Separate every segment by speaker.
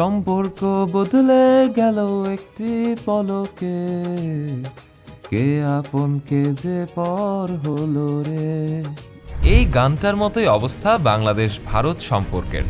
Speaker 1: সম্পর্ক বদলে গেল একটি পলকে। কে আপন কে যে পর হলো রে? এই গানটার মতোই অবস্থা বাংলাদেশ ভারত সম্পর্কের।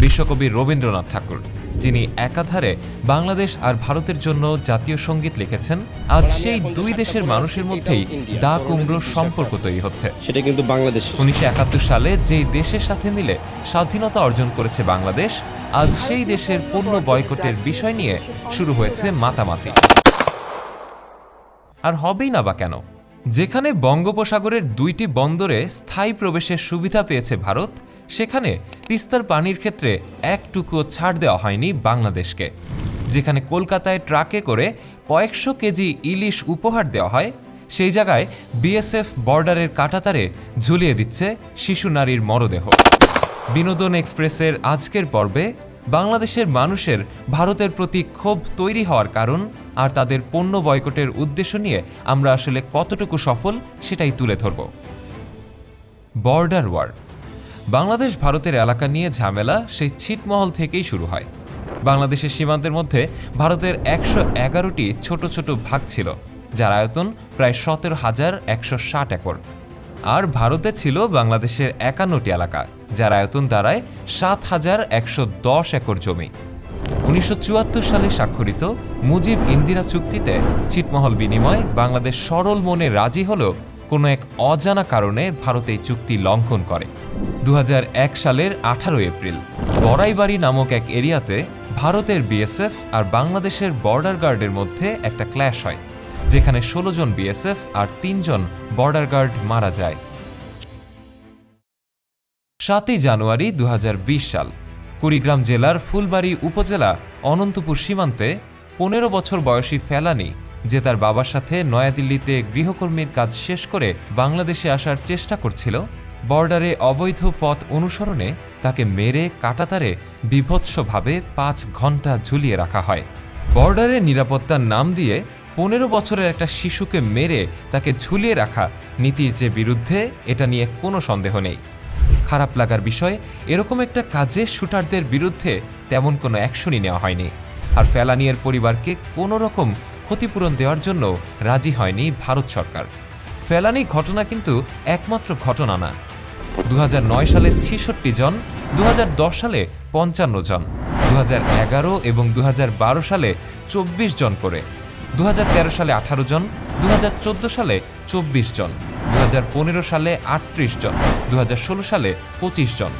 Speaker 1: বিশ্বকবি রবীন্দ্রনাথ ঠাকুর। যিনি একাধারে বাংলাদেশ আর ভারতের জন্য জাতীয় সংগীত লিখেছেন আজ সেই দুই দেশের মানুষের মধ্যেই দা কুমড়ো সম্পর্ক তৈরি হচ্ছে।
Speaker 2: সেটা কিন্তু বাংলাদেশ।
Speaker 1: উনিশশো একাত্তর সালে যেই দেশের সাথে মিলে স্বাধীনতা অর্জন করেছে বাংলাদেশ আজ সেই দেশের পণ্য বয়কটের বিষয় নিয়ে শুরু হয়েছে মাতামাতি। আর হবেই না বা কেন? যেখানে বঙ্গোপসাগরের দুইটি বন্দরে স্থায়ী প্রবেশের সুবিধা পেয়েছে ভারত সেখানে তিস্তার পানির ক্ষেত্রে একটুকুও ছাড় দেওয়া হয়নি বাংলাদেশকে। যেখানে কলকাতায় ট্রাকে করে কয়েকশো কেজি ইলিশ উপহার দেওয়া হয়, সেই জায়গায় বিএসএফ বর্ডারের কাটাতারে ঝুলিয়ে দিচ্ছে শিশু নারীর মরদেহ। বিনোদন এক্সপ্রেসের আজকের পর্বে, বাংলাদেশের মানুষের ভারতের প্রতি ক্ষোভ তৈরি হওয়ার কারণ আর তাদের পণ্য বয়কটের উদ্দেশ্য নিয়ে আমরা আসলে কতটুকু সফল সেটাই তুলে ধরব। বর্ডার ওয়ার বাংলাদেশ ভারতের এলাকা নিয়ে ঝামেলা সেই ছিটমহল থেকেই শুরু হয়। বাংলাদেশের সীমান্তের মধ্যে ভারতের একশো এগারোটি ছোট ছোট ভাগ ছিল, যার আয়তন প্রায় সতেরো হাজার একশো ষাট একর। আর ভারতে ছিল বাংলাদেশের একান্নটি এলাকা, যার আয়তন দাঁড়ায় সাত হাজার একশো দশ একর জমি। উনিশশো চুয়াত্তর সালে স্বাক্ষরিত মুজিব ইন্দিরা চুক্তিতে ছিটমহল বিনিময় বাংলাদেশ সরল মনে রাজি হলেও কোনো এক অজানা কারণে ভারত এই চুক্তি লঙ্ঘন করে। দু হাজার এক সালের আঠারো এপ্রিল, বড়াইবাড়ি নামক এক এরিয়াতে ভারতের বিএসএফ আর বাংলাদেশের বর্ডার গার্ডের মধ্যে একটা ক্ল্যাশ হয়, যেখানে ষোলো জন বিএসএফ আর তিনজন বর্ডার গার্ড মারা যায়। সাতই জানুয়ারি দু হাজার বিশ সাল, কুড়িগ্রাম জেলার ফুলবাড়ি উপজেলা অনন্তপুর সীমান্তে পনেরো বছর বয়সী ফেলানি যে তার বাবার সাথে নয়াদিল্লিতে গৃহকর্মীর কাজ শেষ করে বাংলাদেশে আসার চেষ্টা করছিল, বর্ডারে অবৈধ পথ অনুসরণে তাকে মেরে কাটাতারে বিভৎসভাবে পাঁচ ঘণ্টা ঝুলিয়ে রাখা হয়। বর্ডারের নিরাপত্তার নাম দিয়ে পনেরো বছরের একটা শিশুকে মেরে তাকে ঝুলিয়ে রাখা নীতির যে বিরুদ্ধে এটা নিয়ে কোনো সন্দেহ নেই। খারাপ লাগার বিষয়, এরকম একটা কাজে শুটারদের বিরুদ্ধে তেমন কোনো অ্যাকশনই নেওয়া হয়নি। আর ফেলানিয়ের পরিবারকে কোনো রকম ক্ষতিপূরণ দেওয়ার জন্য রাজি হয়নি ভারত সরকার। ফেলানি ঘটনা কিন্তু একমাত্র ঘটনা না। দু হাজার নয় সালে ছেষট্টি জন, দুহাজার দশ সালে পঞ্চান্ন জন দু হাজার এগারো এবং দু হাজার বারো সালে চব্বিশ জন করে দু হাজার তেরো সালে আঠারো জন দু হাজার চোদ্দ সালে চব্বিশ জন দু হাজার পনেরো সালে আটত্রিশ জন দু হাজার ষোলো সালে পঁচিশ জন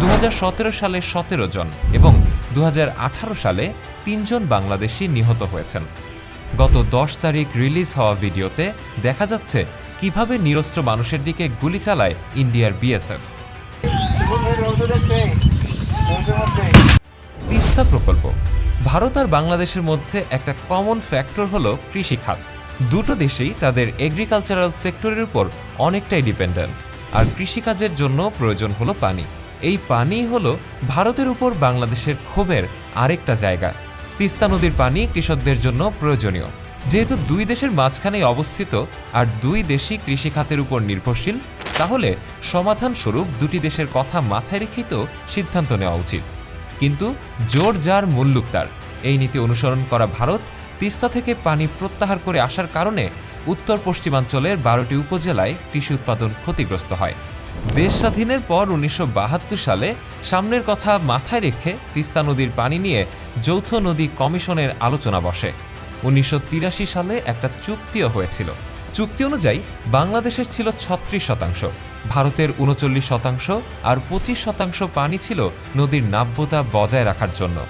Speaker 1: দু হাজার সতেরো সালে সতেরো জন এবং দু হাজার আঠারো সালে তিনজন বাংলাদেশি নিহত হয়েছেন। গত দশ তারিখ রিলিজ হওয়া ভিডিওতে দেখা যাচ্ছে কীভাবে নিরস্ত্র মানুষের দিকে গুলি চালায় ইন্ডিয়ার বিএসএফ। তিস্তা প্রকল্প। ভারত আর বাংলাদেশের মধ্যে একটা কমন ফ্যাক্টর হলো কৃষিখাত। দুটো দেশেই তাদের এগ্রিকালচারাল সেক্টরের উপর অনেকটাই ডিপেন্ডেন্ট আর কৃষিকাজের জন্য প্রয়োজন হলো পানি। এই পানি হলো ভারতের উপর বাংলাদেশের ক্ষোভের আরেকটা জায়গা। তিস্তা নদীর পানি কৃষকদের জন্য প্রয়োজনীয়। যেহেতু দুই দেশের মাঝখানেই অবস্থিত আর দুই দেশই কৃষিখাতের উপর নির্ভরশীল, তাহলে সমাধান স্বরূপ দুটি দেশের কথা মাথায় রেখেই তো সিদ্ধান্ত নেওয়া উচিত। কিন্তু জোর যার মুল্লুক তার। এই নীতি অনুসরণ করা ভারত তিস্তা থেকে পানি প্রত্যাহার করে আসার কারণে উত্তর পশ্চিমাঞ্চলের বারোটি উপজেলায় কৃষি উৎপাদন ক্ষতিগ্রস্ত হয়। দেশ স্বাধীনের পর উনিশশো বাহাত্তর সালে সামনের কথা মাথায় রেখে তিস্তা নদীর পানি নিয়ে যৌথ নদী কমিশনের আলোচনা বসে। উনিশশো তিরাশি সালে একটা চুক্তিও হয়েছিল। চুক্তি অনুযায়ী বাংলাদেশের ছিল ছত্রিশ শতাংশ, ভারতের উনচল্লিশ শতাংশ আর পঁচিশ শতাংশ পানি ছিল নদীর নাব্যতা বজায় রাখার জন্য।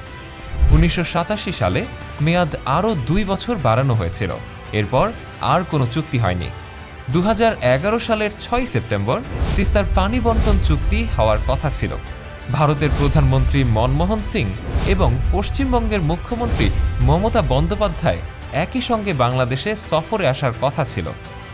Speaker 1: উনিশশো সাতাশি সালে মেয়াদ আরও দুই বছর বাড়ানো হয়েছিল। এরপর আর কোনো চুক্তি হয়নি। দু হাজার এগারো সালের ছয় সেপ্টেম্বর তিস্তার পানি বন্টন চুক্তি হওয়ার কথা ছিল। ভারতের প্রধানমন্ত্রী মনমোহন সিং এবং পশ্চিমবঙ্গের মুখ্যমন্ত্রী মমতা বন্দ্যোপাধ্যায় একই সঙ্গে বাংলাদেশে সফরে আসার কথা ছিল।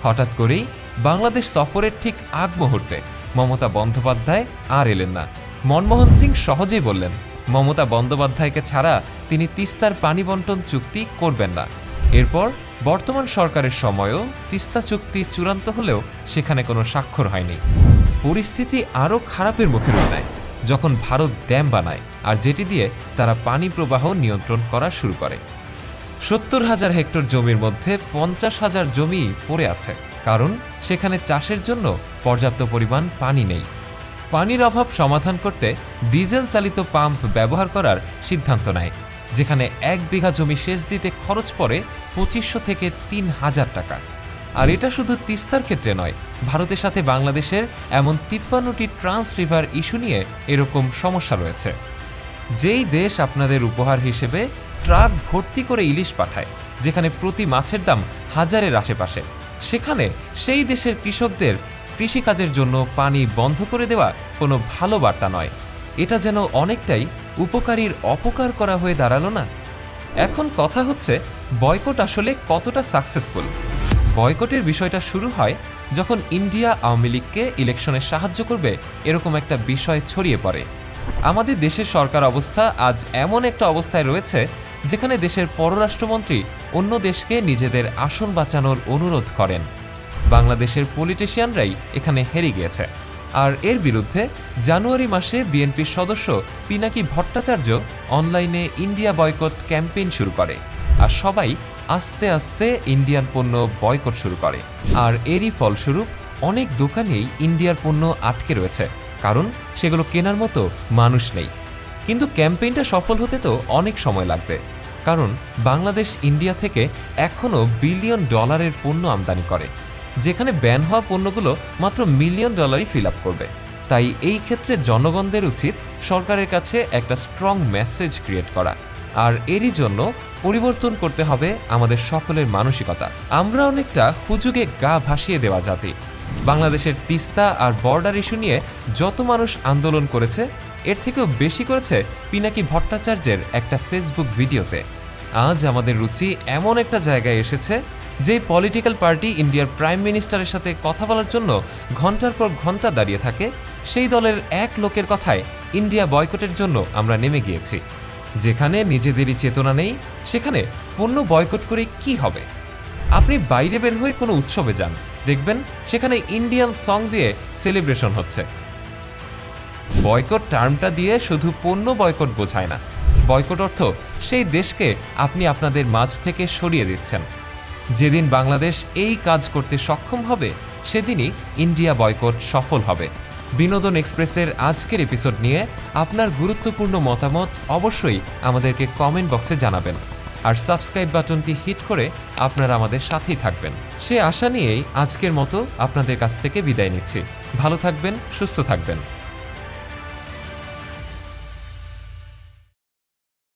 Speaker 1: হঠাৎ করেই বাংলাদেশ সফরের ঠিক আগ মুহূর্তে মমতা বন্দ্যোপাধ্যায় আর এলেন না। মনমোহন সিং সহজেই বললেন, মমতা বন্দ্যোপাধ্যায়কে ছাড়া তিনি তিস্তার পানি বন্টন চুক্তি করবেন না। এরপর বর্তমান সরকারের সময়ও তিস্তা চুক্তি চূড়ান্ত হলেও সেখানে কোনো স্বাক্ষর হয়নি। পরিস্থিতি আরও খারাপের মুখে নেয় যখন ভারত ড্যাম বানায় আর যেটি দিয়ে তারা পানি প্রবাহ নিয়ন্ত্রণ করা শুরু করে। সত্তর হাজার হেক্টর জমির মধ্যে পঞ্চাশ হাজার জমি পড়ে আছে। কারণ সেখানে চাষের জন্য পর্যাপ্ত পরিমাণ পানি নেই। পানির অভাব সমাধান করতে ডিজেল চালিত পাম্প ব্যবহার করার সিদ্ধান্ত নেয়। যেখানে এক বিঘা জমি সেচ দিতে খরচ পড়ে পঁচিশশো থেকে তিন হাজার টাকা। আর এটা শুধু তিস্তার ক্ষেত্রে নয়, ভারতের সাথে বাংলাদেশের এমন তিপ্পান্নটি ট্রান্স রিভার ইস্যু নিয়ে এরকম সমস্যা রয়েছে। যেই দেশ আপনাদের উপহার হিসেবে ট্রাক ভর্তি করে ইলিশ পাঠায়, যেখানে প্রতি মাছের দাম হাজারের আশেপাশে, সেখানে সেই দেশের কৃষকদের কৃষিকাজের জন্য পানি বন্ধ করে দেওয়া কোনো ভালো বার্তা নয়। এটা যেন অনেকটাই উপকারীর অপকার করা হয়ে দাঁড়াল না। এখন কথা হচ্ছে, বয়কট আসলে কতটা সাকসেসফুল বয়কটের বিষয়টা শুরু হয় যখন ইন্ডিয়া আওয়ামী লীগকে ইলেকশনে সাহায্য করবে এরকম একটা বিষয় ছড়িয়ে পড়ে। আমাদের দেশের সরকার অবস্থা আজ এমন একটা অবস্থায় রয়েছে, যেখানে দেশের পররাষ্ট্রমন্ত্রী অন্য দেশকে নিজেদের আসন বাঁচানোর অনুরোধ করেন। বাংলাদেশের পলিটিশিয়ানরাই এখানে হেরে গিয়েছে। আর এর বিরুদ্ধে জানুয়ারি মাসে বিএনপির সদস্য পিনাকি ভট্টাচার্য অনলাইনে ইন্ডিয়া বয়কট ক্যাম্পেইন শুরু করে আর সবাই আস্তে আস্তে ইন্ডিয়ান পণ্য বয়কট শুরু করে। আর এরই ফলস্বরূপ অনেক দোকানেই ইন্ডিয়ার পণ্য আটকে রয়েছে, কারণ সেগুলো কেনার মতো মানুষ নেই। কিন্তু ক্যাম্পেইনটা সফল হতে তো অনেক সময় লাগবে, কারণ বাংলাদেশ ইন্ডিয়া থেকে এখনও বিলিয়ন ডলারের পণ্য আমদানি করে। যেখানে ব্যান হওয়া পণ্যগুলো মাত্র মিলিয়ন ডলারই ফিল আপ করবে। তাই এই ক্ষেত্রে জনগণদের উচিত সরকারের কাছে একটা স্ট্রং মেসেজ ক্রিয়েট করা। আর এরই জন্য পরিবর্তন করতে হবে আমাদের সকলের মানসিকতা। আমরা অনেকটা হুজুগে গা ভাসিয়ে দেওয়া জাতি। বাংলাদেশের তিস্তা আর বর্ডার ইস্যু নিয়ে যত মানুষ আন্দোলন করেছে, এর থেকেও বেশি করেছে পিনাকি ভট্টাচার্যের একটা ফেসবুক ভিডিওতে। আজ আমাদের রুচি এমন একটা জায়গায় এসেছে যে পলিটিক্যাল পার্টি ইন্ডিয়ার প্রাইম মিনিস্টারের সাথে কথা বলার জন্য ঘণ্টার পর ঘণ্টা দাঁড়িয়ে থাকে, সেই দলের এক লোকের কথায় ইন্ডিয়া বয়কটের জন্য আমরা নেমে গিয়েছি। যেখানে নিজেদেরই চেতনা নেই, সেখানে পণ্য বয়কট করে কি হবে? আপনি বাইরে বের হয়ে কোনো উৎসবে যান, দেখবেন সেখানে ইন্ডিয়ান সং দিয়ে সেলিব্রেশন হচ্ছে। বয়কট টার্মটা দিয়ে শুধু পণ্য বয়কট বোঝায় না। বয়কট অর্থ সেই দেশকে আপনি আপনাদের মাঝ থেকে সরিয়ে দিচ্ছেন। যেদিন বাংলাদেশ এই কাজ করতে সক্ষম হবে, সেদিনই ইন্ডিয়া বয়কট সফল হবে। বিনোদন এক্সপ্রেসের আজকের এপিসোড নিয়ে আপনার গুরুত্বপূর্ণ মতামত অবশ্যই আমাদেরকে কমেন্ট বক্সে জানাবেন। আর সাবস্ক্রাইব বাটনটি হিট করে আপনারা আমাদের সাথেই থাকবেন। সে আশা নিয়েই আজকের মতো আপনাদের কাছ থেকে বিদায় নিচ্ছি। ভালো থাকবেন, সুস্থ থাকবেন।